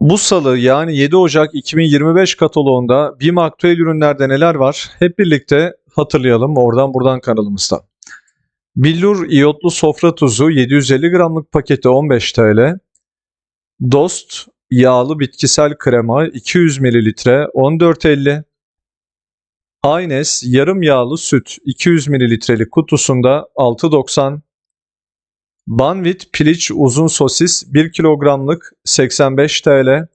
Bu salı yani 7 Ocak 2025 kataloğunda BİM aktüel ürünlerde neler var? Hep birlikte hatırlayalım oradan buradan kanalımızda. Billur iyotlu sofra tuzu 750 gramlık paketi 15 TL. Dost yağlı bitkisel krema 200 ml 14.50. Aynes yarım yağlı süt 200 mililitrelik kutusunda 6.90. Banvit piliç uzun sosis 1 kilogramlık 85 TL.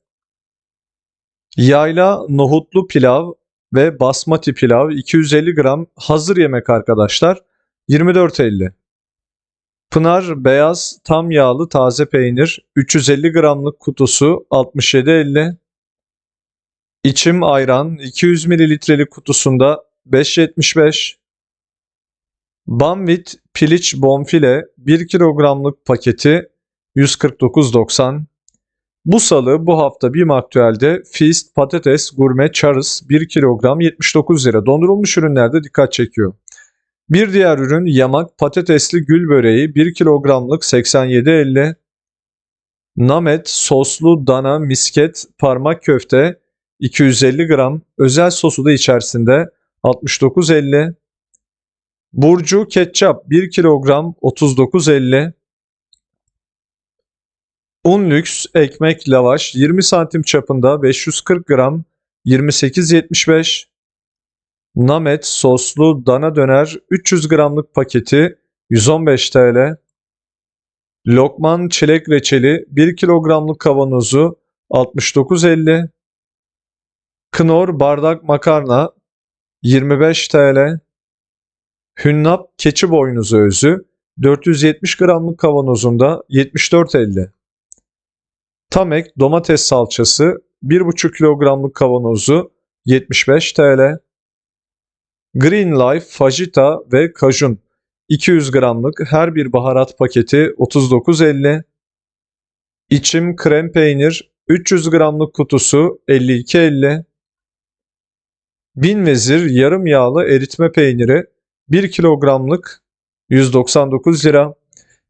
Yayla nohutlu pilav ve basmati pilav 250 gram hazır yemek arkadaşlar 24.50. Pınar beyaz tam yağlı taze peynir 350 gramlık kutusu 67.50. İçim ayran 200 mililitrelik kutusunda 5.75. Banvit piliç bonfile 1 kilogramlık paketi 149.90. Bu salı bu hafta BİM Aktüel'de Feast patates gurme charız 1 kilogram 79 lira. Dondurulmuş ürünlerde dikkat çekiyor. Bir diğer ürün yamak patatesli gül böreği 1 kilogramlık 87.50. Namet soslu dana misket parmak köfte 250 gram. Özel sosu da içerisinde 69.50. Burcu ketçap 1 kilogram 39.50. Un lüks ekmek lavaş 20 santim çapında 540 gram 28.75. Namet soslu dana döner 300 gramlık paketi 115 TL. Lokman çilek reçeli 1 kilogramlık kavanozu 69.50. Knorr bardak makarna 25 TL. Hünnap keçi boynuzu özü 470 gramlık kavanozunda 74.50. Tamek domates salçası 1,5 kilogramlık kavanozu 75 TL. Green Life fajita ve kajun 200 gramlık her bir baharat paketi 39.50. İçim krem peynir 300 gramlık kutusu 52.50. Bin vezir yarım yağlı eritme peyniri 1 kilogramlık 199 lira.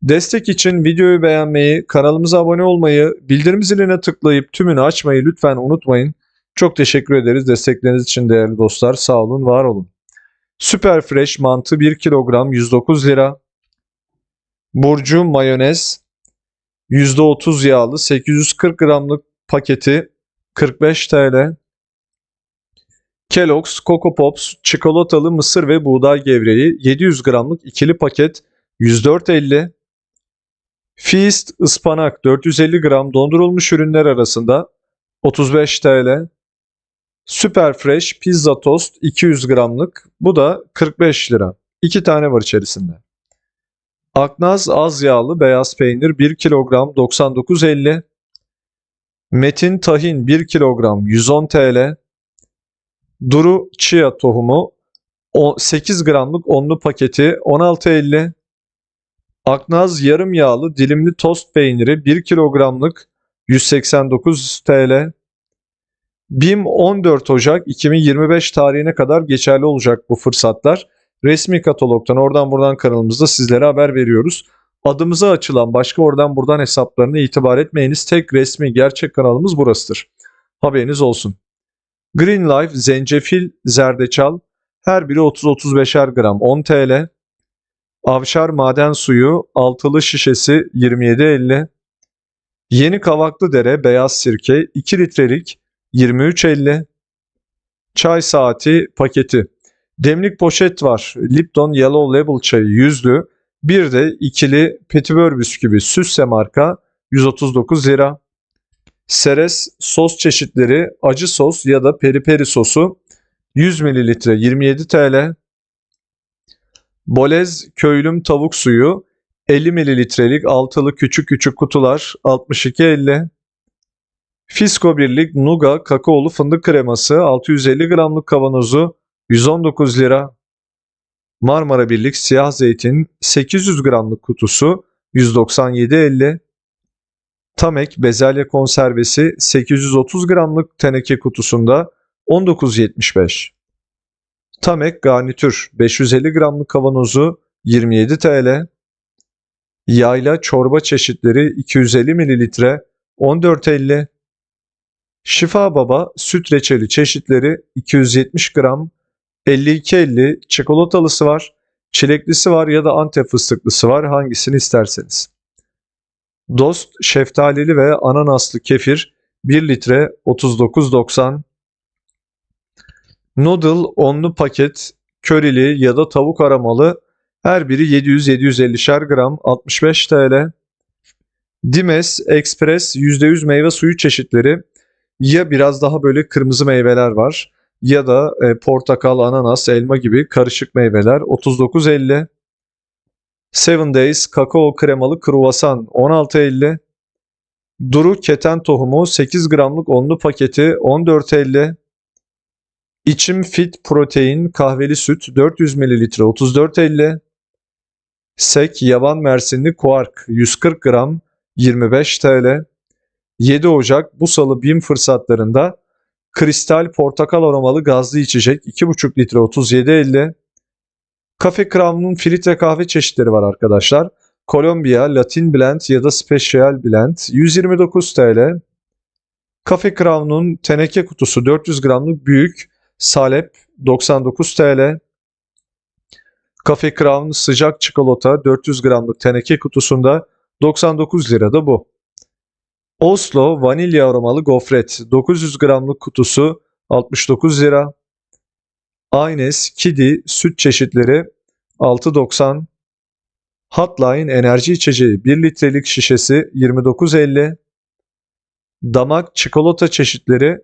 Destek için videoyu beğenmeyi, kanalımıza abone olmayı, bildirim ziline tıklayıp tümünü açmayı lütfen unutmayın. Çok teşekkür ederiz destekleriniz için değerli dostlar. Sağ olun, var olun. Süper Fresh mantı 1 kilogram 109 lira. Burcu mayonez %30 yağlı 840 gramlık paketi 45 TL. Kellogg's Coco Pops çikolatalı mısır ve buğday gevreği 700 gramlık ikili paket 104.50. Feast ıspanak 450 gram dondurulmuş ürünler arasında 35 TL. Super Fresh pizza tost 200 gramlık bu da 45 lira. 2 tane var içerisinde. Aknaz az yağlı beyaz peynir 1 kilogram 99.50. Metin tahin 1 kilogram 110 TL. Duru chia tohumu 8 gramlık onlu paketi 16.50. Aknaz yarım yağlı dilimli tost peyniri 1 kilogramlık 189 TL. BİM 14 Ocak 2025 tarihine kadar geçerli olacak bu fırsatlar. Resmi katalogdan oradan buradan kanalımızda sizlere haber veriyoruz. Adımıza açılan başka oradan buradan hesaplarına itibar etmeyiniz. Tek resmi gerçek kanalımız burasıdır. Haberiniz olsun. Green Life zencefil, zerdeçal her biri 30-35'er gram 10 TL. Avşar maden suyu altılı şişesi 27.50. Yeni Kavaklı Dere beyaz sirke 2 litrelik 23.50. Çay saati paketi. Demlik poşet var. Lipton Yellow Label çayı yüzlü. Bir de ikili Petibör bisküvi Süsse marka 139 lira. Seres sos çeşitleri acı sos ya da peri peri sosu 100 ml 27 TL. Bolez köylüm tavuk suyu 50 mililitrelik altılı küçük küçük kutular 62.50. Fisko Birlik Nuga kakaolu fındık kreması 650 gramlık kavanozu 119 lira. Marmara Birlik siyah zeytin 800 gramlık kutusu 197.50. Tamek bezelye konservesi 830 gramlık teneke kutusunda 19.75. Tamek garnitür 550 gramlık kavanozu 27 TL. Yayla çorba çeşitleri 250 mililitre 14.50. Şifa Baba süt reçeli çeşitleri 270 gram 52.50 çikolatalısı var, çileklisi var ya da antep fıstıklısı var hangisini isterseniz. Dost şeftalili ve ananaslı kefir 1 litre 39.90 Noodle onlu paket körili ya da tavuk aramalı her biri 700-750'şer gram 65 TL. Dimes Express %100 meyve suyu çeşitleri ya biraz daha böyle kırmızı meyveler var ya da e, portakal, ananas, elma gibi karışık meyveler 39.50. Seven Days kakao kremalı kruvasan 16.50. Duru keten tohumu 8 gramlık onlu paketi 14.50. İçim Fit protein kahveli süt 400 ml 34.50. Sek yaban mersinli kuark 140 gram 25 TL. 7 Ocak bu salı BİM fırsatlarında kristal portakal aromalı gazlı içecek 2,5 litre 37.50. Kafe Crown'un filtre kahve çeşitleri var arkadaşlar. Kolombiya, Latin Blend ya da Special Blend 129 TL. Cafe Crown'un teneke kutusu 400 gramlık büyük salep 99 TL. Cafe Crown sıcak çikolata 400 gramlık teneke kutusunda 99 lira da bu. Oslo vanilya aromalı gofret 900 gramlık kutusu 69 lira. Aynes Kidi süt çeşitleri 6.90. Hotline enerji içeceği 1 litrelik şişesi 29.50. Damak çikolata çeşitleri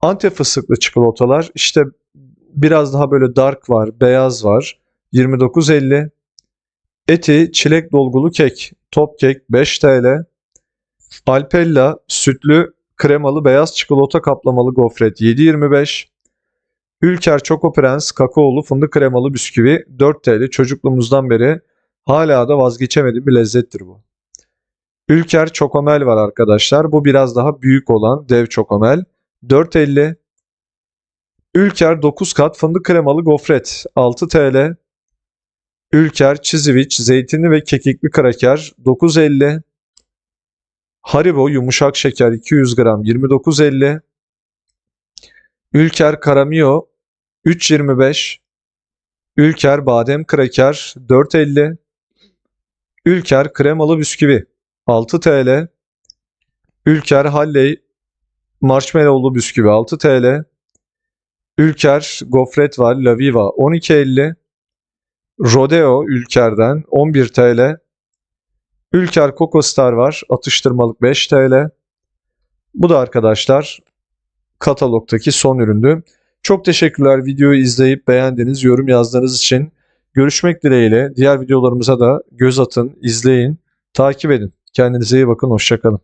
Antep fıstıklı çikolatalar işte biraz daha böyle dark var, beyaz var 29.50. Eti çilek dolgulu kek, top kek 5 TL. Alpella sütlü kremalı beyaz çikolata kaplamalı gofret 7.25. Ülker Choco Prens kakaolu fındık kremalı bisküvi 4 TL çocukluğumuzdan beri hala da vazgeçemediğim bir lezzettir bu. Ülker Çokomel var arkadaşlar. Bu biraz daha büyük olan dev çokomel. 4.50. Ülker 9 kat fındık kremalı gofret 6 TL. Ülker çiziviç zeytinli ve kekikli kraker 9.50. Haribo yumuşak şeker 200 gram 29.50. Ülker Karamio 3.25. Ülker badem kraker 4.50. Ülker kremalı bisküvi 6 TL. Ülker Halley marshmallowlu bisküvi 6 TL. Ülker gofret var Laviva 12.50. Rodeo Ülker'den 11 TL. Ülker Coco Star var atıştırmalık 5 TL. Bu da arkadaşlar katalogdaki son üründü. Çok teşekkürler videoyu izleyip beğendiğiniz, yorum yazdığınız için. Görüşmek dileğiyle diğer videolarımıza da göz atın, izleyin, takip edin. Kendinize iyi bakın, hoşçakalın.